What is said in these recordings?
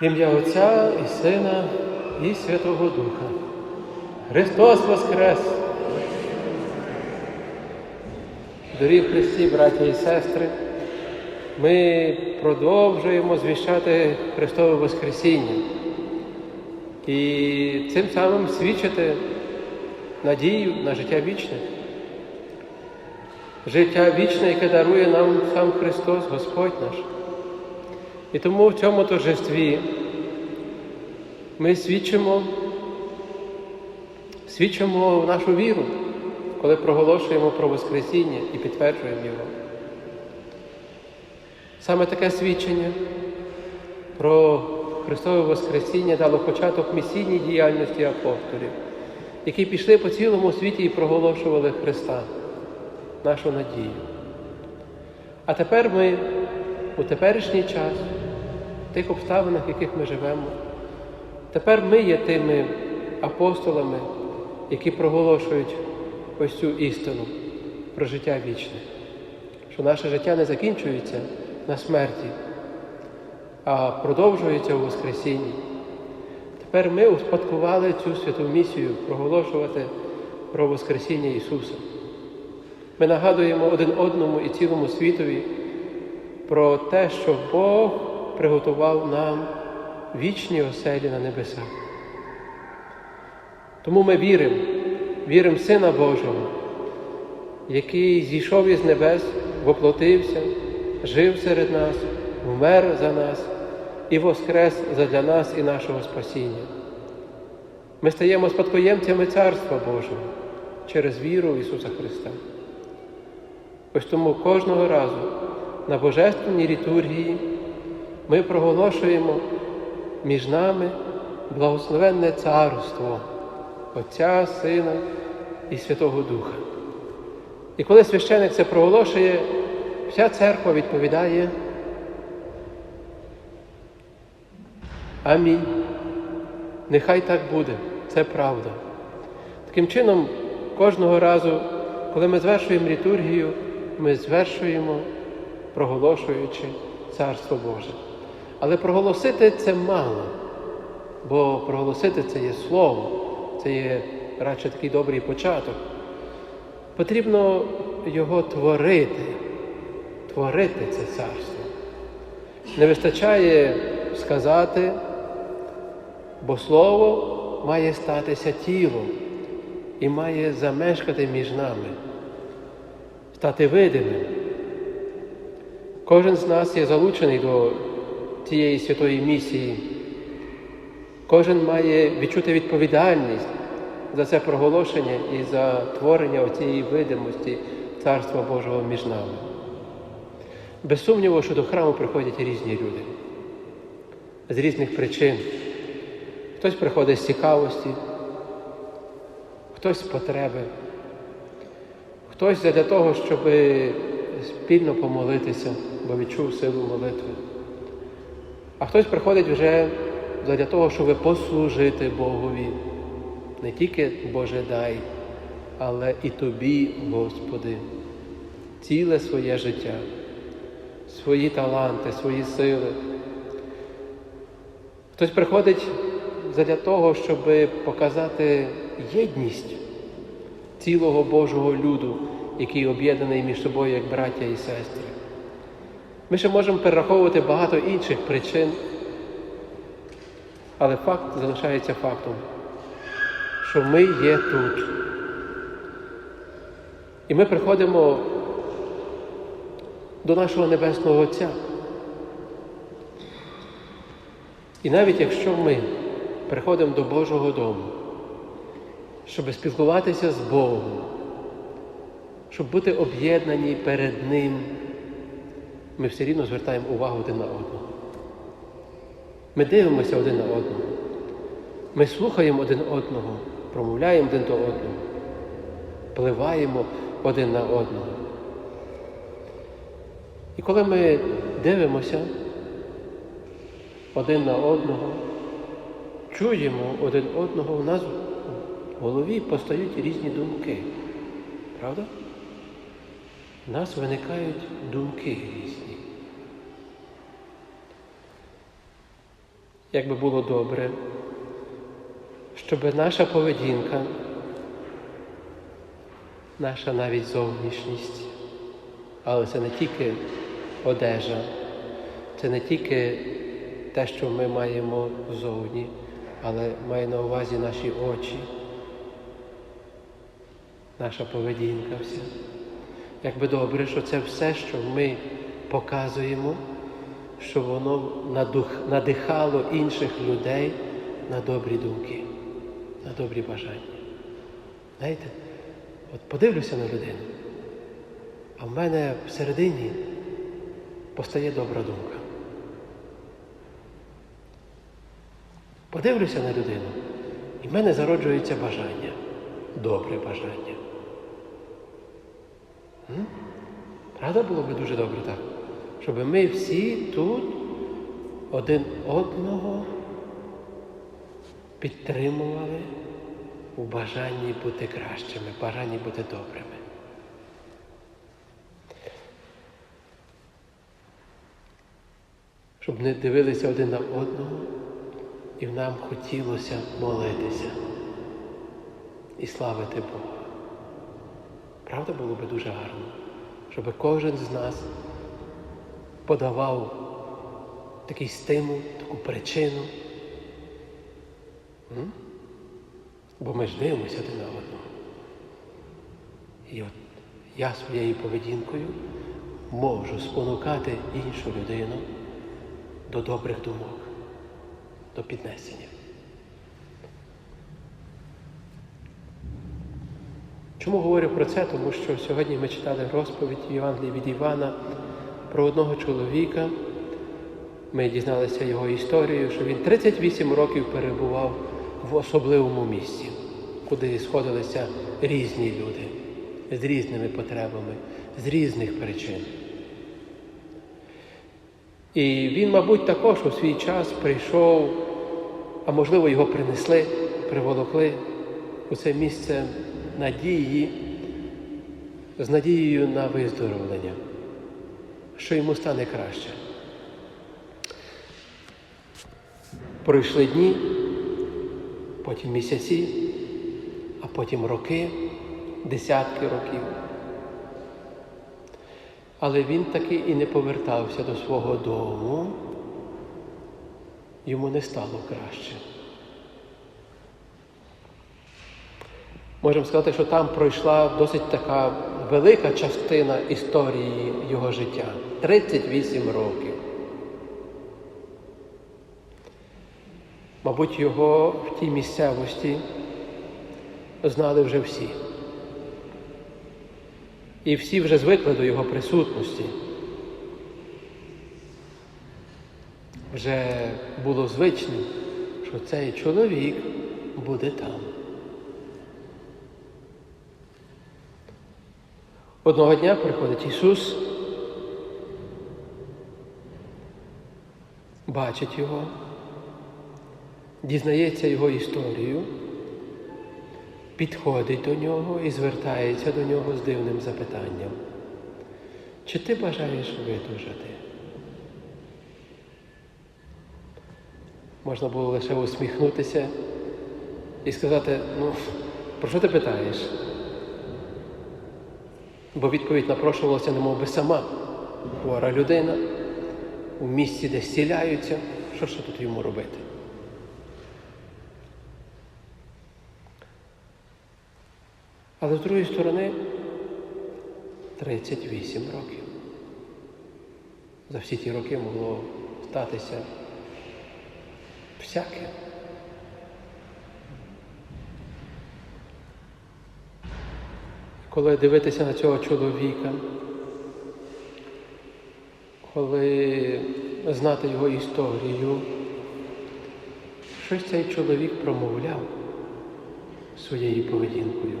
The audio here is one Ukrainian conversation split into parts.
Ім'я Отця і Сина і Святого Духа. Христос Воскрес! Дорогі в Христі, браття і сестри, ми продовжуємо звіщати Христове Воскресіння і цим самим свідчити надію на життя вічне. Життя вічне, яке дарує нам сам Христос, Господь наш. І тому в цьому торжестві ми свідчимо, свідчимо нашу віру, коли проголошуємо про Воскресіння і підтверджуємо його. Саме таке свідчення про Христове Воскресіння дало початок місійній діяльності апостолів, які пішли по цілому світі і проголошували Христа, нашу надію. А тепер ми у теперішній час, в тих обставинах, в яких ми живемо, тепер ми є тими апостолами, які проголошують ось цю істину про життя вічне, що наше життя не закінчується на смерті, а продовжується у Воскресінні. Тепер ми успадкували цю святу місію проголошувати про Воскресіння Ісуса. Ми нагадуємо один одному і цілому світові про те, що Бог приготував нам вічні оселі на небесах. Тому ми віримо, віримо Сина Божого, який зійшов із небес, воплотився, жив серед нас, вмер за нас і воскрес задля нас і нашого спасіння. Ми стаємо спадкоємцями Царства Божого через віру в Ісуса Христа. Ось тому кожного разу на Божественній літургії ми проголошуємо між нами благословенне царство Отця, Сина і Святого Духа. І коли священик це проголошує, вся церква відповідає Амінь. Нехай так буде, це правда. Таким чином, кожного разу, коли ми звершуємо літургію, ми звершуємо, проголошуючи Царство Боже. Але проголосити це мало, бо проголосити це є слово, це є радше такий добрий початок. Потрібно його творити, творити це царство. Не вистачає сказати, бо слово має статися тілом і має замешкати між нами, стати видимим. Кожен з нас є залучений до цієї святої місії. Кожен має відчути відповідальність за це проголошення і за творення цієї видимості Царства Божого між нами. Без сумніву, що до храму приходять різні люди з різних причин. Хтось приходить з цікавості, хтось з потреби, хтось для того, щоб спільно помолитися, бо відчув силу молитви. А хтось приходить вже для того, щоб послужити Богові. Не тільки Боже дай, але і тобі, Господи, ціле своє життя, свої таланти, свої сили. Хтось приходить для того, щоб показати єдність цілого Божого люду, який об'єднаний між собою як браття і сестри. Ми ще можемо перераховувати багато інших причин, але факт залишається фактом, що ми є тут. І ми приходимо до нашого Небесного Отця. І навіть якщо ми приходимо до Божого дому, щоб спілкуватися з Богом, щоб бути об'єднані перед Ним, ми все рівно звертаємо увагу один на одного. Ми дивимося один на одного. Ми слухаємо один одного, промовляємо один до одного, пливаємо один на одного. І коли ми дивимося один на одного, чуємо один одного, у нас в голові постають різні думки. Правда? У нас виникають думки різні. Як би було добре, щоб наша поведінка, наша навіть зовнішність, але це не тільки одежа, це не тільки те, що ми маємо зовні, але має на увазі наші очі, наша поведінка вся. Як би добре, що це все, що ми показуємо, щоб воно надихало інших людей на добрі думки, на добрі бажання. Знаєте, от подивлюся на людину, а в мене всередині постає добра думка. Подивлюся на людину, і в мене зароджується бажання, добре бажання. М? Правда було би дуже добре так? Щоб ми всі тут один одного підтримували у бажанні бути кращими, бажанні бути добрими. Щоб не дивилися один на одного і нам хотілося молитися і славити Бога. Правда було би дуже гарно, щоб кожен з нас подавав такий стимул, таку причину. М? Бо ми ж дивимося один на одного. І от я своєю поведінкою можу спонукати іншу людину до добрих думок, до піднесення. Чому говорю про це? Тому що сьогодні ми читали розповідь Євангелії від Івана про одного чоловіка. Ми дізналися його історію, що він 38 років перебував в особливому місці, куди сходилися різні люди з різними потребами, з різних причин. І він, мабуть, також у свій час прийшов, а можливо, його принесли, приволокли у це місце надії, з надією на виздоровлення, що йому стане краще. Пройшли дні, потім місяці, а потім роки, десятки років. Але він таки і не повертався до свого дому, йому не стало краще. Можемо сказати, що там пройшла досить така велика частина історії його життя 38 років. Мабуть, його в тій місцевості знали вже всі. І всі вже звикли до його присутності. Вже було звичним, що цей чоловік буде там. Одного дня приходить Ісус, бачить його, дізнається його історію, підходить до нього і звертається до нього з дивним запитанням. Чи ти бажаєш видужати? Можна було лише усміхнутися і сказати, ну, про що ти питаєш? Бо відповідь напрошувалася, немов би сама. Хвора людина у місці, де зціляються, що ще тут йому робити? Але з другої сторони 38 років. За всі ті роки могло статися всяке. Коли дивитися на цього чоловіка, коли знати його історію, щось цей чоловік промовляв своєю поведінкою.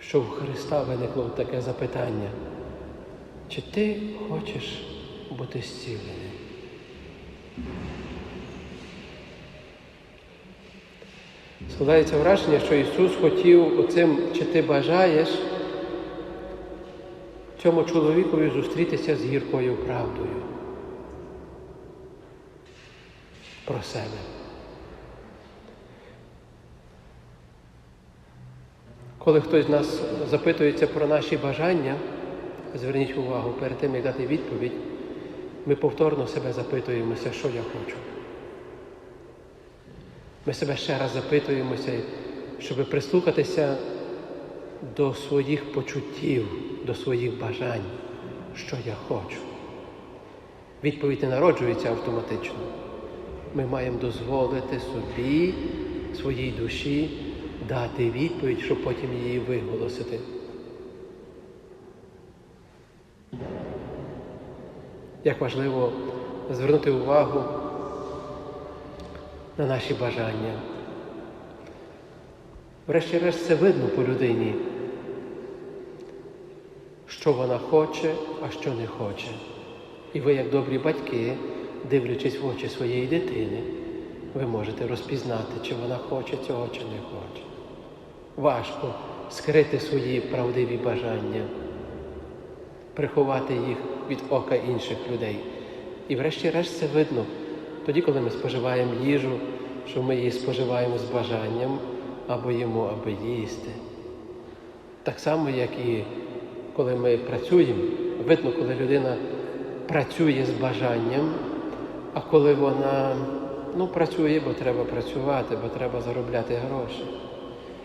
Що в Христа виникло таке запитання, чи ти хочеш бути зцілений? Складається враження, що Ісус хотів оцим, чи ти бажаєш цьому чоловікові зустрітися з гіркою правдою. про себе. Коли хтось з нас запитується про наші бажання, зверніть увагу, перед тим, як дати відповідь, ми повторно себе запитуємося, що я хочу. Ми себе ще раз запитуємося, щоб прислухатися до своїх почуттів, до своїх бажань, що я хочу. Відповідь не народжується автоматично. Ми маємо дозволити собі, своїй душі дати відповідь, щоб потім її виголосити. Як важливо звернути увагу на наші бажання. Врешті-решт це видно по людині, що вона хоче, а що не хоче. І ви, як добрі батьки, дивлячись в очі своєї дитини, ви можете розпізнати, чи вона хоче цього, чи не хоче. Важко скрити свої правдиві бажання, приховати їх від ока інших людей. І врешті-решт це видно тоді, коли ми споживаємо їжу, що ми її споживаємо з бажанням або їмо, аби їсти. Так само, як і коли ми працюємо, видно, коли людина працює з бажанням, а коли вона ну, працює, бо треба працювати, бо треба заробляти гроші.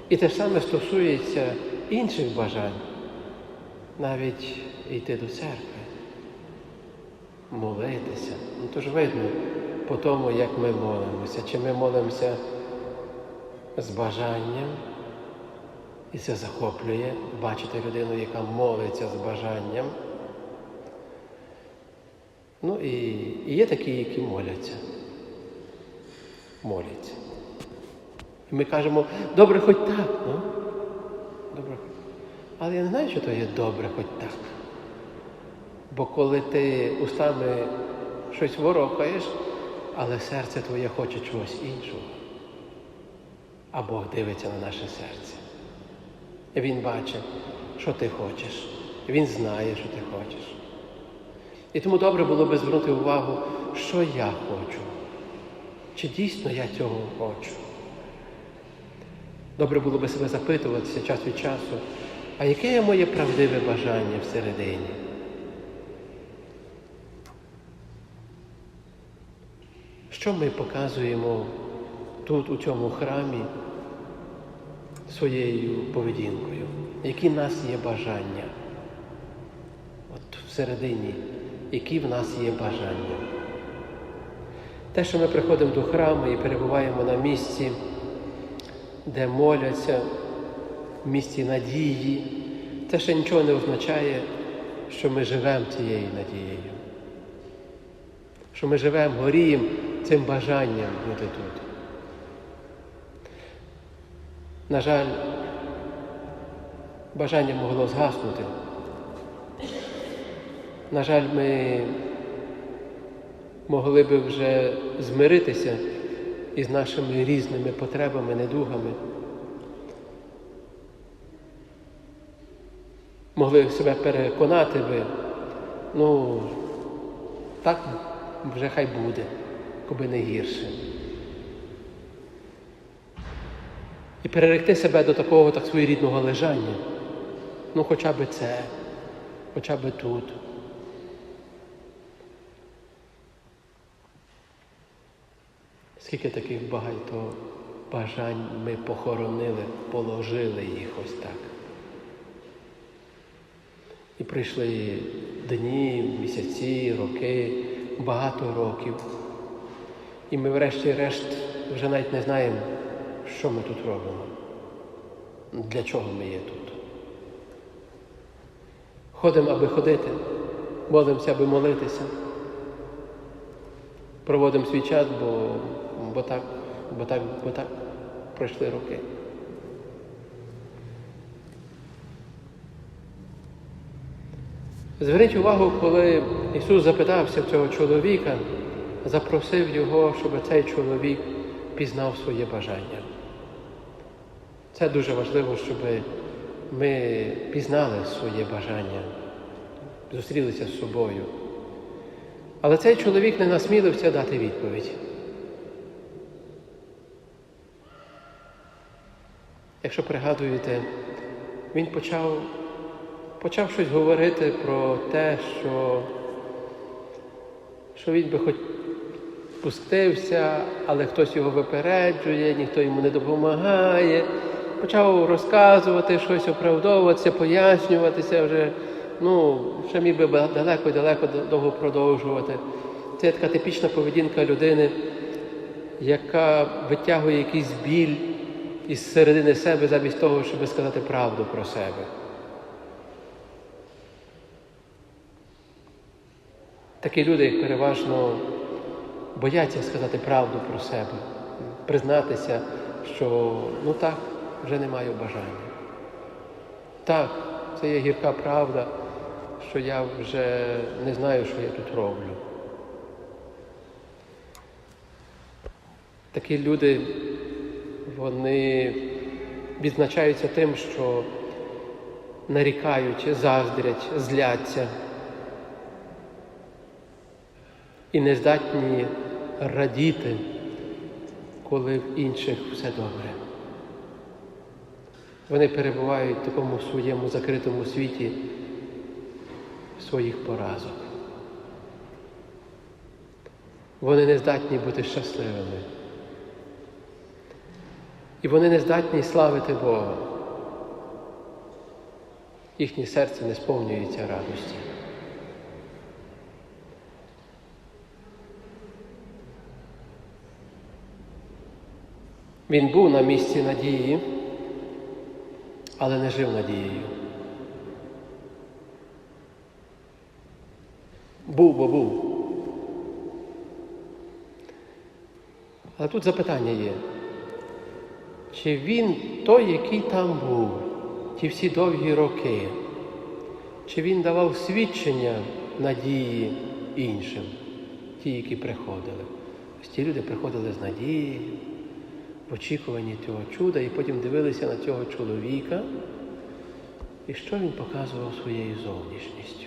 І те саме стосується інших бажань, навіть йти до церкви, молитися. Ну то ж видно по тому, як ми молимося, чи ми молимося з бажанням, і це захоплює бачити людину, яка молиться з бажанням. Ну і, і є такі, які моляться. Моляться. І ми кажемо, добре хоч так, ну. Добре. Але я не знаю, що то є добре хоч так. Бо коли ти устами щось ворохаєш, але серце твоє хоче чогось іншого. А Бог дивиться на наше серце. Він бачить, що ти хочеш. Він знає, що ти хочеш. І тому добре було би звернути увагу, що я хочу. Чи дійсно я цього хочу? Добре було би себе запитуватися час від часу, а яке є моє правдиве бажання всередині? Що ми показуємо тут, у цьому храмі, своєю поведінкою? Які в нас є бажання? От всередині, які в нас є бажання? Те, що ми приходимо до храму і перебуваємо на місці, де моляться, в місці надії, це ще нічого не означає, що ми живемо цією надією. Що ми живемо, горіємо цим бажанням бути тут. На жаль, бажання могло згаснути. На жаль, ми могли би вже змиритися із нашими різними потребами, недугами. Могли себе переконати би, ну, так вже хай буде, коби не гірше. І переректи себе до такого так своєрідного лежання. Ну, хоча б це, хоча б тут. Скільки таких багато бажань ми похоронили, положили їх ось так. І прийшли дні, місяці, роки, багато років. І ми врешті-решт вже навіть не знаємо, що ми тут робимо, для чого ми є тут. Ходимо, аби ходити, молимося, аби молитися. Проводимо свій час, бо, бо, так, бо, так, бо так пройшли роки. Зверніть увагу, коли Ісус запитався цього чоловіка, запросив його, щоб цей чоловік пізнав своє бажання. Це дуже важливо, щоб ми пізнали своє бажання, зустрілися з собою. Але цей чоловік не насмілився дати відповідь. Якщо пригадуєте, він почав почав щось говорити про те, що, що він би хоч пустився, але хтось його випереджує, ніхто йому не допомагає. Почав розказувати щось, оправдовуватися, пояснюватися вже. Ну, ще міг би далеко і далеко довго продовжувати. Це така типічна поведінка людини, яка витягує якийсь біль із середини себе замість того, щоб сказати правду про себе. Такі люди, як переважно бояться сказати правду про себе, признатися, що ну так, вже не маю бажання. Так, це є гірка правда, що я вже не знаю, що я тут роблю. Такі люди, вони відзначаються тим, що нарікають, заздрять, зляться і не здатні радіти, коли в інших все добре. Вони перебувають в такому своєму закритому світі своїх поразок. Вони не здатні бути щасливими. І вони не здатні славити Бога. Їхнє серце не сповнюється радості. Він був на місці надії, але не жив надією. Був, бо був. Але тут запитання є. Чи він той, який там був, ті всі довгі роки, чи він давав свідчення надії іншим, ті, які приходили? Ось ті люди приходили з надією, в очікуванні цього чуда, і потім дивилися на цього чоловіка, і що він показував своєю зовнішністю.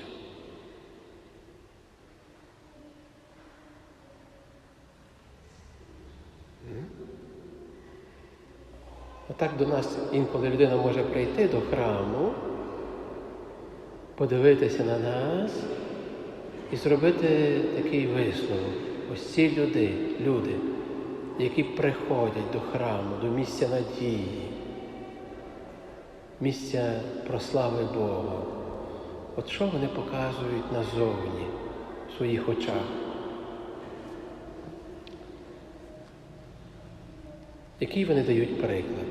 Отак до нас інколи людина може прийти до храму, подивитися на нас і зробити такий висновок. Ось ці люди, люди, які приходять до храму, до місця надії, місця прослави Бога. От що вони показують назовні в своїх очах? Який вони дають приклад?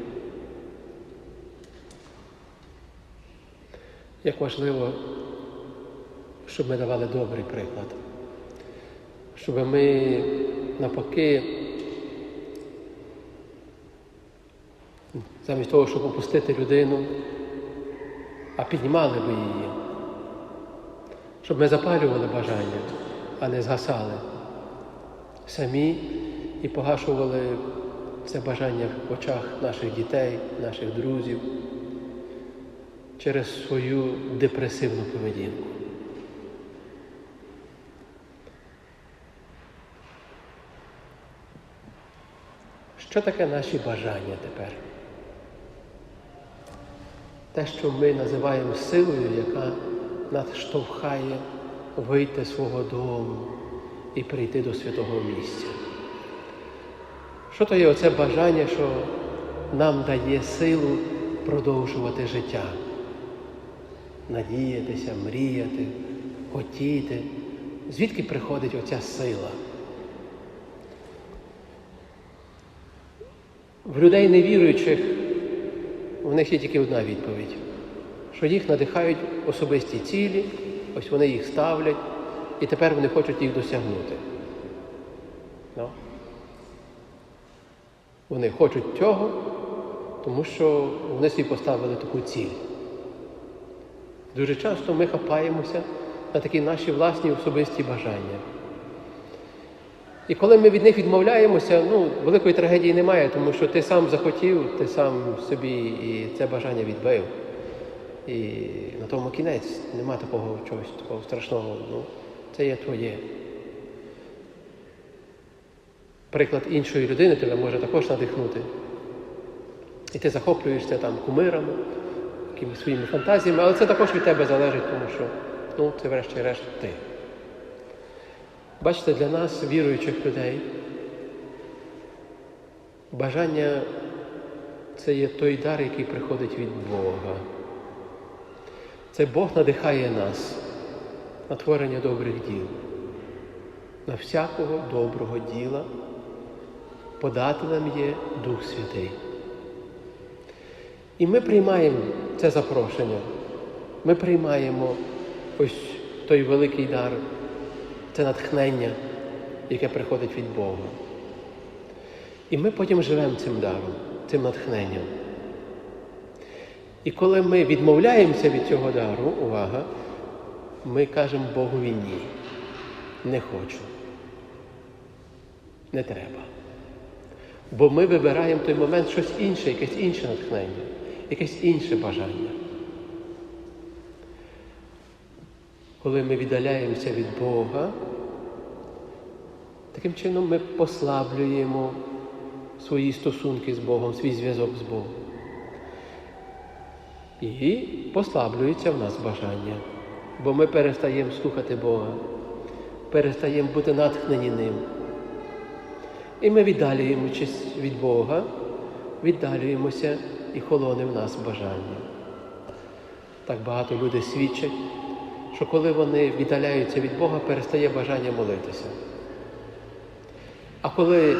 Як важливо, щоб ми давали добрий приклад, щоб ми навпаки, замість того, щоб опустити людину, а піднімали би її, щоб ми запалювали бажання, а не згасали самі і погашували це бажання в очах наших дітей, наших друзів через свою депресивну поведінку. Що таке наші бажання тепер? Те, що ми називаємо силою, яка нас штовхає вийти з свого дому і прийти до святого місця. Що то є оце бажання, що нам дає силу продовжувати життя, надіятися, мріяти, хотіти? Звідки приходить оця сила? В людей невіруючих в них є тільки одна відповідь, що їх надихають особисті цілі, ось вони їх ставлять, і тепер вони хочуть їх досягнути. No. Вони хочуть цього, тому що вони собі поставили таку ціль. Дуже часто ми хапаємося на такі наші власні особисті бажання. І коли ми від них відмовляємося, ну, великої трагедії немає, тому що ти сам захотів, ти сам собі і це бажання відбив. І на тому кінець нема такого чогось такого страшного. Ну, Це є твоє. Приклад іншої людини тебе може також надихнути. І ти захоплюєшся там кумирами, якимись своїми фантазіями, але це також від тебе залежить, тому що ну, це врешті-решт ти. Бачите, для нас, віруючих людей, бажання це є той дар, який приходить від Бога. Це Бог надихає нас на творення добрих діл, на всякого доброго діла. Подателем є Дух Святий. І ми приймаємо це запрошення. Ми приймаємо ось той великий дар, це натхнення, яке приходить від Бога. І ми потім живемо цим даром, цим натхненням. І коли ми відмовляємося від цього дару, увага, ми кажемо Богові ні. Не хочу. Не треба. Бо ми вибираємо в той момент щось інше, якесь інше натхнення, якесь інше бажання. Коли ми віддаляємося від Бога, таким чином ми послаблюємо свої стосунки з Богом, свій зв'язок з Богом. І послаблюється в нас бажання, бо ми перестаємо слухати Бога, перестаємо бути натхнені ним. І ми віддалюємося від Бога, віддалюємося і холоне в нас бажання. Так багато людей свідчать, що коли вони віддаляються від Бога, перестає бажання молитися. А коли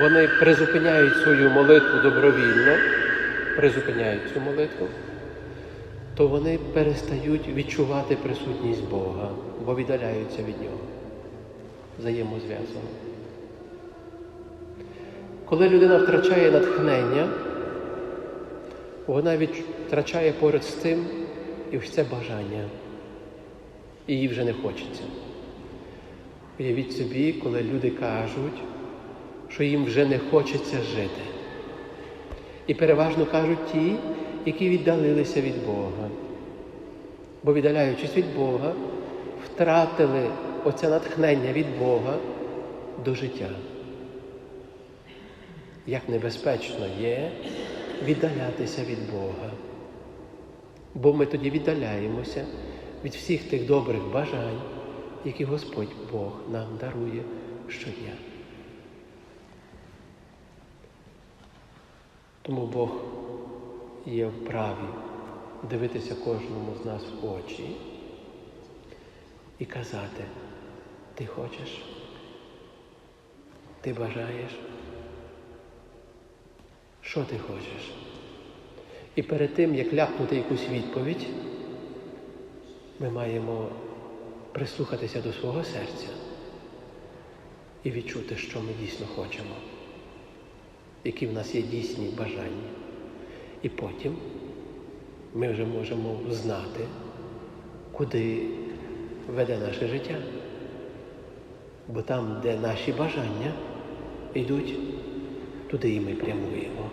вони призупиняють свою молитву добровільно, призупиняють цю молитву, то вони перестають відчувати присутність Бога, бо віддаляються від Нього взаємозв'язано. Коли людина втрачає натхнення, вона втрачає поряд з цим і це бажання. І їй вже не хочеться. Уявіть собі, коли люди кажуть, що їм вже не хочеться жити. І переважно кажуть ті, які віддалилися від Бога. Бо віддаляючись від Бога, втратили оце натхнення від Бога до життя як небезпечно є віддалятися від Бога. Бо ми тоді віддаляємося від всіх тих добрих бажань, які Господь Бог нам дарує щодня. Тому Бог є вправі дивитися кожному з нас в очі і казати, ти хочеш, ти бажаєш. Що ти хочеш? І перед тим, як ляпнути якусь відповідь, ми маємо прислухатися до свого серця і відчути, що ми дійсно хочемо, які в нас є дійсні бажання. І потім ми вже можемо знати, куди веде наше життя. Бо там, де наші бажання йдуть, туди і ми прямуємо.